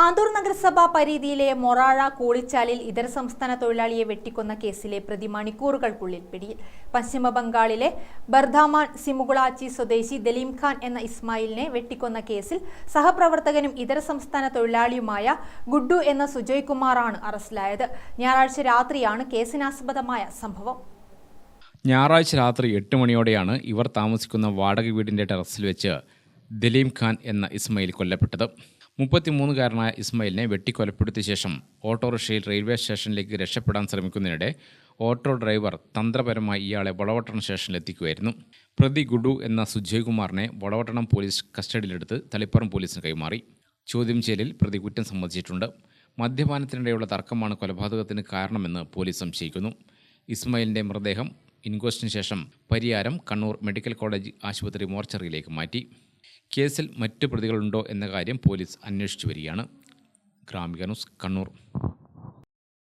ആന്തൂർ നഗരസഭ പരിധിയിലെ മൊറാഴ കൂളിച്ചാലിൽ ഇതര സംസ്ഥാന തൊഴിലാളിയെ വെട്ടിക്കൊന്ന കേസിലെ പ്രതി മണിക്കൂറുകൾക്കുള്ളിൽ പിടിയിൽ. പശ്ചിമ ബംഗാളിലെ ബർധാമാൻ സിമുകുളാച്ചി സ്വദേശി ദലീം ഖാൻ എന്ന ഇസ്മായിലിനെ വെട്ടിക്കൊന്ന കേസിൽ സഹപ്രവർത്തകനും ഇതര സംസ്ഥാന തൊഴിലാളിയുമായ ഗുഡ്ഡു എന്ന സുജയ് കുമാറാണ് അറസ്റ്റിലായത്. ഞായറാഴ്ച രാത്രിയാണ് കേസിനാസ്പദമായ സംഭവം. ഞായറാഴ്ച രാത്രി എട്ട് മണിയോടെയാണ് ഇവർ താമസിക്കുന്ന വാടക വീടിന്റെ ടെറസിൽ വെച്ച് ദലീം ഖാൻ എന്ന ഇസ്മയിൽ കൊല്ലപ്പെട്ടത്. മുപ്പത്തിമൂന്നുകാരനായ ഇസ്മയിലിനെ വെട്ടിക്കൊലപ്പെടുത്തിയ ശേഷം ഓട്ടോറിക്ഷയിൽ റെയിൽവേ സ്റ്റേഷനിലേക്ക് രക്ഷപ്പെടാൻ ശ്രമിക്കുന്നതിനിടെ ഓട്ടോ ഡ്രൈവർ തന്ത്രപരമായി ഇയാളെ വളവട്ടണം സ്റ്റേഷനിലെത്തിക്കുമായിരുന്നു പ്രതി ഗുഡു എന്ന സുജയ് കുമാറിനെ വളവട്ടണം പോലീസ് കസ്റ്റഡിയിലെടുത്ത് തളിപ്പറം പോലീസിന് കൈമാറി. ചോദ്യം ചെയ്യലിൽ പ്രതി കുറ്റം സമ്മതിച്ചിട്ടുണ്ട്. മദ്യപാനത്തിനിടെയുള്ള തർക്കമാണ് കൊലപാതകത്തിന് കാരണമെന്ന് പോലീസ് സംശയിക്കുന്നു. ഇസ്മയിലിന്റെ മൃതദേഹം ഇൻക്വസ്റ്റിന് ശേഷം പരിയാരം കണ്ണൂർ മെഡിക്കൽ കോളേജ് ആശുപത്രി മോർച്ചറിയിലേക്ക് മാറ്റി. കേസിൽ മറ്റു പ്രതികളുണ്ടോ എന്ന കാര്യം പോലീസ് അന്വേഷിച്ചു വരികയാണ്. ഗ്രാമിക ന്യൂസ് കണ്ണൂർ.